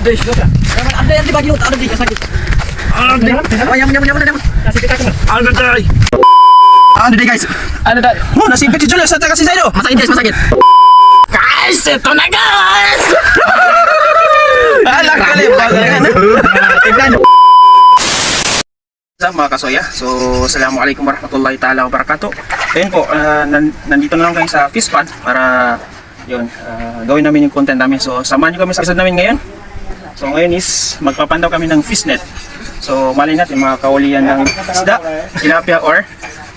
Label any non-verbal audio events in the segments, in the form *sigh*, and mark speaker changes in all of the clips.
Speaker 1: Ano
Speaker 2: dito guys?
Speaker 1: Ano dito?
Speaker 2: Oh, nasipit si Julius sa taga Sinsaydo. Masakit guys, masakit.
Speaker 1: Guys, ito na guys!
Speaker 2: Alak ka lang, bagal ka na. Sa mga kasoya, so assalamualaikum warahmatullahi taala wabarakatuh. Ayun po, nandito na lang kayo sa Fish para yun, gawin namin yung content namin. So samahan niyo kami sa episode namin ngayon. So ngayon is magpapandaw kami ng fishnet. So mali natin mga kaulian ng isda, tilapia or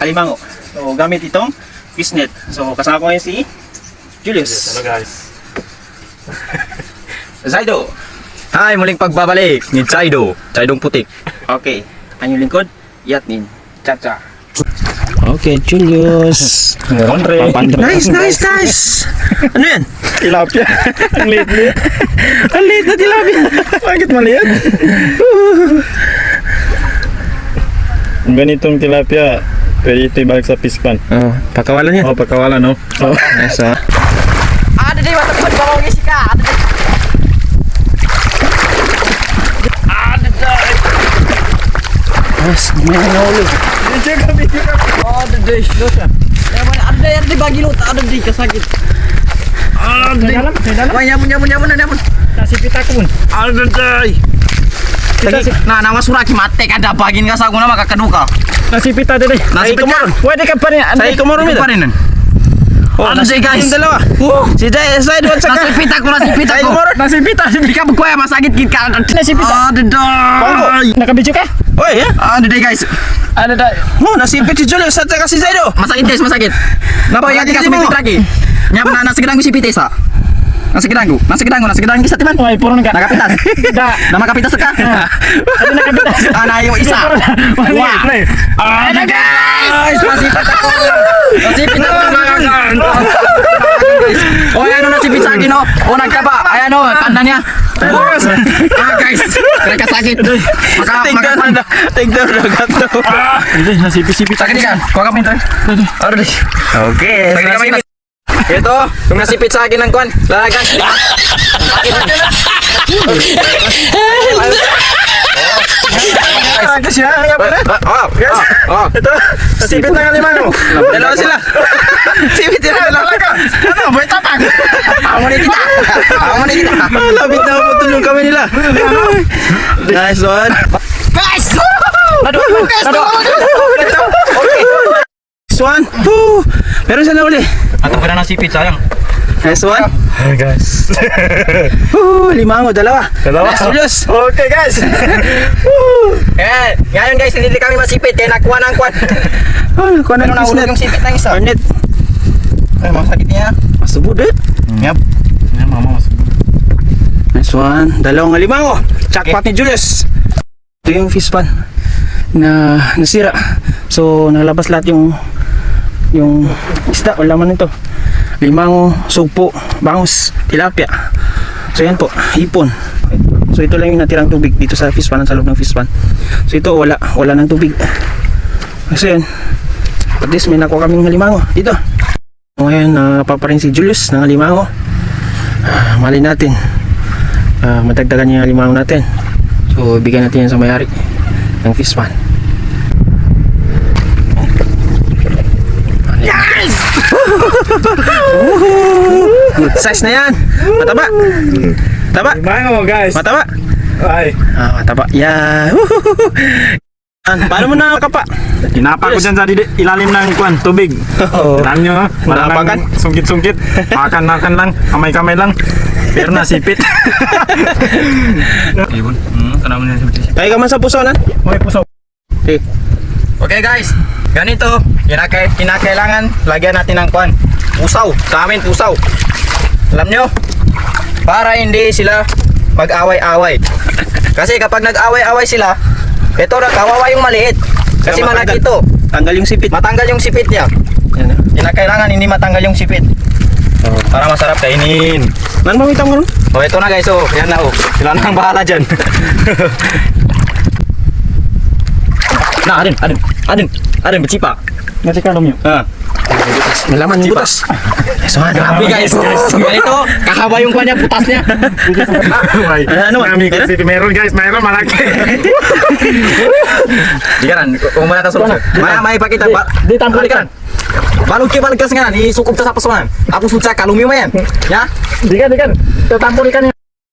Speaker 2: alimango. So gamit itong fishnet. So kasama ko ngayon si Julius.
Speaker 1: Hello guys. *laughs*
Speaker 2: Zaido.
Speaker 3: Hi, muling pagbabalik ni Zaido. Zaidong putik.
Speaker 2: Okay. Ang lingkod? Yatnin. Cha-cha.
Speaker 3: Oke, okay, Julius.
Speaker 1: Andre.
Speaker 2: Nice, nice, nice. Ano yan?
Speaker 1: Tilapia. Ang liit liit.
Speaker 2: Ang liit na tilapia.
Speaker 1: Bakit maliit? Ang ganitong tilapia, pwede ito ibalik sa pispan.
Speaker 3: Oh, pakawalan niya.
Speaker 1: Oh, pakawalan, no? Oh. oh.
Speaker 3: Nice, ha? Ah.
Speaker 2: Ada di mata pun bawa ngisi ka. Ada di. Ada di.
Speaker 3: Mas, gimana ulit?
Speaker 2: Video kami, video dosa. Ya mana ada yang dibagi lu tak ada di kesakit.
Speaker 1: Ada di dalam, di dalam.
Speaker 2: Wah, nyamun nyamun nyamun nyamun.
Speaker 1: Kasih pita kun. Ada
Speaker 2: dai. Nah, nama surat mate kada bagin ka nama maka keduka.
Speaker 1: Oh, eh, nasi
Speaker 2: pita deh.
Speaker 1: Ya, nasi pita. Wah,
Speaker 2: dekat ya.
Speaker 3: Saya kemarin. Kemarin.
Speaker 2: Oh, nasi guys.
Speaker 3: Dalawa.
Speaker 2: Oh,
Speaker 3: si Jai saya dua cakap. Nasi
Speaker 2: pita ku nasi pita
Speaker 1: ku. Nasi
Speaker 2: pita. Jika buku ya masakit kita.
Speaker 1: Nasi
Speaker 2: pita. Ah,
Speaker 1: dedor. Nak
Speaker 3: bijuk eh? Oi, ya?
Speaker 2: ada deh guys?
Speaker 1: ada day?
Speaker 3: Oh, nasipit si Julio saya taga si Zaido.
Speaker 2: Masakit guys, masakit. Napa
Speaker 3: yang sa
Speaker 2: mga tragi. Nya na nasa gidang ko si Pites ha. nasi gidang ko. Nasa gidang ko, kisah teman. isa purun
Speaker 1: enggak? puro nga.
Speaker 2: Nakapitas.
Speaker 1: Nama
Speaker 2: Na suka. Ada
Speaker 1: nak nakapitas?
Speaker 2: Ana ayo isa.
Speaker 1: Wah. Ah,
Speaker 2: guys. Masipit ako. Masipit ako mga makan. Oh, ano nasi sa lagi oh. Oh, nagkaba. apa? oh, tanda niya. Ah, guys. sakit. Maka,
Speaker 3: take na. Take down na gato.
Speaker 1: Dito, nasipit-sipit.
Speaker 2: Sakit ka. Kuha ka pinto. Aro, dito.
Speaker 3: Okay. Ito, nung nasipit sa akin ng kwan, lalagan. Sakit *laughs* na.
Speaker 1: Ito siya,
Speaker 3: hanggang pala. Oh, yes. Oh,
Speaker 1: Ito, sipit na nga lima mo.
Speaker 3: Dalawa sila. Sipit sila, dalawa
Speaker 1: Ano, buhay tapang.
Speaker 2: Ako na kita. Ako na kita.
Speaker 3: Lapit na putol kami nila. Nice one.
Speaker 2: Guys!
Speaker 1: Aduh,
Speaker 3: guys! Okay. Swan! Meron sana uli.
Speaker 2: Ato pa na ng sipit, sayang.
Speaker 3: Next one.
Speaker 1: Hi guys. *laughs*
Speaker 3: Woo, lima mo, dalawa.
Speaker 1: Dalawa.
Speaker 3: Next ulos. *laughs*
Speaker 1: Okay guys. *laughs*
Speaker 2: Woo. Yan. Ngayon guys, hindi kami masipit. Kaya nakuha ng kwan.
Speaker 3: Oh, kuha na ng
Speaker 2: yung sipit ng isa.
Speaker 3: Arnet.
Speaker 2: Ay, masakit niya.
Speaker 3: Masubo dit. Eh.
Speaker 2: Mm, yep.
Speaker 1: Yan mama masubo.
Speaker 3: Next one. Dalawang lima ko. Jackpot okay. ni Julius. Ito yung fish pan na nasira. So, nalabas lahat yung yung isda. Wala man nito limang sugpo, bangus, tilapia. So yan po, hipon. So ito lang yung natirang tubig dito sa fish pond, sa loob ng fish pond. So ito wala, wala ng tubig. Kasi yan, at least may nakuha kaming limango dito. Ngayon, napaparin uh, si Julius ng limango. Uh, ah, mali natin. Uh, ah, matagdagan niya yung limango natin. So bigyan natin yan sa mayari ng fish pond. Yes! Good size na yan. Mata ba? Mata ba?
Speaker 1: Mango guys.
Speaker 3: Mata ba?
Speaker 1: Ay.
Speaker 3: Ah, mata ba? Yeah. Paano mo na
Speaker 1: kapa? Inapa ko dyan sa ilalim ng kuan, tubig.
Speaker 3: Oo.
Speaker 1: Alam nyo sungkit-sungkit. Makan-makan lang, kamay-kamay lang. Pero nasipit. *laughs*
Speaker 2: Ayun. Hmm, kanamo na sipit.
Speaker 3: Kaya ka man sa puso na?
Speaker 1: May puso.
Speaker 3: Okay.
Speaker 2: Okay guys, ganito kinaka kinakailangan lagyan natin ng kwan pusaw sa amin pusaw alam nyo para hindi sila mag-away-away kasi kapag nag-away-away sila ito na kawawa yung maliit kasi
Speaker 3: Kaya
Speaker 2: malaki ito
Speaker 3: tanggal yung sipit
Speaker 2: matanggal yung sipit niya
Speaker 3: Yan, eh.
Speaker 2: kinakailangan hindi matanggal yung sipit para masarap kainin
Speaker 3: man mo itang mo ano?
Speaker 2: oh, ito na guys oh yan na oh sila na ang bahala dyan *laughs* na adin adin adin
Speaker 1: Ada yang bercipak.
Speaker 2: Ngasih
Speaker 3: kandung yuk. Heeh. Lama putas. Soalnya
Speaker 2: tapi guys. Guys itu kakabayong banyak putasnya.
Speaker 3: Ano kasih
Speaker 1: di
Speaker 3: meron
Speaker 1: guys, meron malaki. *laughs*
Speaker 2: Di kanan, mau mana tasul. Mana mai pakai pak.
Speaker 1: Di tampil
Speaker 2: kanan. Baru ke balik ke sana, ini cukup tas apa soalan? Aku suca kalumi mayan. Ya?
Speaker 1: Di kan, di
Speaker 2: kan.
Speaker 3: Tertampil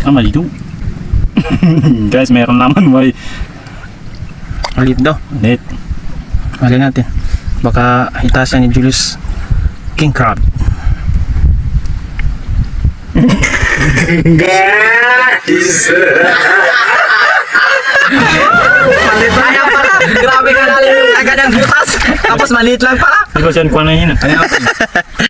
Speaker 3: Ah,
Speaker 1: malito. *laughs* Guys, meron naman May...
Speaker 3: Malit daw.
Speaker 1: Malit.
Speaker 3: Mali natin. Ya, baka itaas ni Julius King Crab.
Speaker 2: Guys! Ayaw pala! Grabe ka nalang yung agad ang butas! Tapos malit lang pala!
Speaker 1: Ikaw siya ang kuha na yun. Ayaw. *laughs*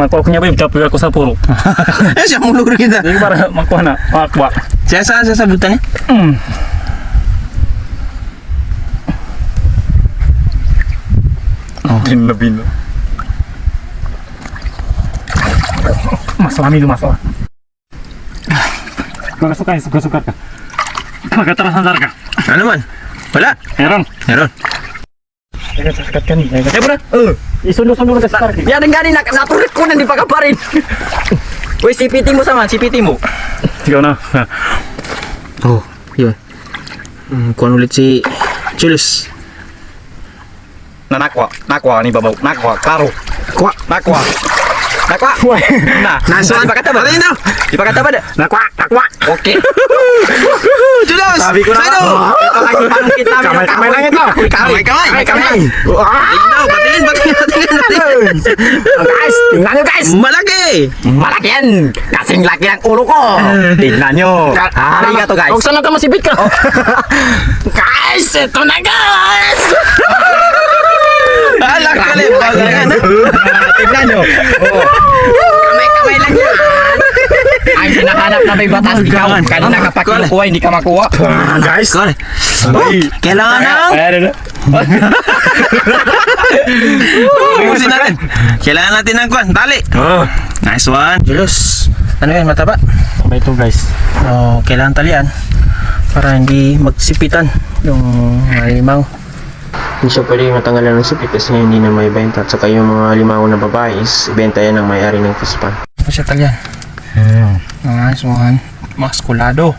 Speaker 1: makwaknya bae tapi aku sapuro *laughs*
Speaker 3: eh siapa mulu kita
Speaker 1: ini para makwana
Speaker 3: makwa jasa jasa butanya hmm.
Speaker 1: oh.
Speaker 2: bino bino masalah
Speaker 1: itu masalah Mga suka ya, suka-suka ka. Mga tarasantar ka.
Speaker 3: Ano man? Wala.
Speaker 1: Heron.
Speaker 3: Meron.
Speaker 2: Eh,
Speaker 1: Isundo-sundo sa star.
Speaker 2: Yan ang gani, natulit ko nang di pagkaparin. Uy, *laughs* CPT mo sama, CPT mo.
Speaker 1: Ikaw na.
Speaker 3: Oh, yun. Iya. Mm, kuhan ulit si Julius.
Speaker 2: Na nakwa, nakwa ni babaw, nakwa, karo.
Speaker 3: Kwa,
Speaker 2: nakwa. Nakwa. Nah,
Speaker 3: nasuan
Speaker 2: di pakata
Speaker 3: Ano?
Speaker 2: Di pakata ba?
Speaker 1: Nakwa, nakwa.
Speaker 2: Oke. *laughs*
Speaker 3: Julius.
Speaker 2: Sabi ko na. Ito ang kita.
Speaker 1: Kamay kamay lang ito.
Speaker 3: Kamay kamay.
Speaker 2: Kamay kamay.
Speaker 3: Ikaw, patingin guys!
Speaker 2: guys, tingnan nyo guys.
Speaker 3: Malaki.
Speaker 2: Malaki yan. Kasing laki ang ulo ko. tingnan nyo. Hari ka guys.
Speaker 1: Huwag sana ka masipit ka. Oh. *laughs*
Speaker 2: guys, ito na guys.
Speaker 3: Alak ah, ka lang.
Speaker 2: Tingnan nyo. Oh. Kamay-kamay lang yan. Ang hinahanap na may batas oh,
Speaker 3: ikaw.
Speaker 2: Kanina ka pa kinukuha, hindi ka makuha.
Speaker 3: Guys, oh, kailangan na.
Speaker 1: Kailangan na.
Speaker 3: Ayusin natin. Kailangan natin ng kwan. Dali.
Speaker 1: Oh.
Speaker 3: Nice one. Julos. Ano yan? Mataba?
Speaker 1: May ito guys.
Speaker 3: Oh, kailangan talian. Para hindi magsipitan yung mga limaw. Hindi siya pwede matanggalan ng sipit kasi hindi na may benta. At saka yung mga limaw na babae is benta yan ng may-ari ng puspan. Ano siya talian?
Speaker 1: Hmm.
Speaker 3: Nice one. Maskulado.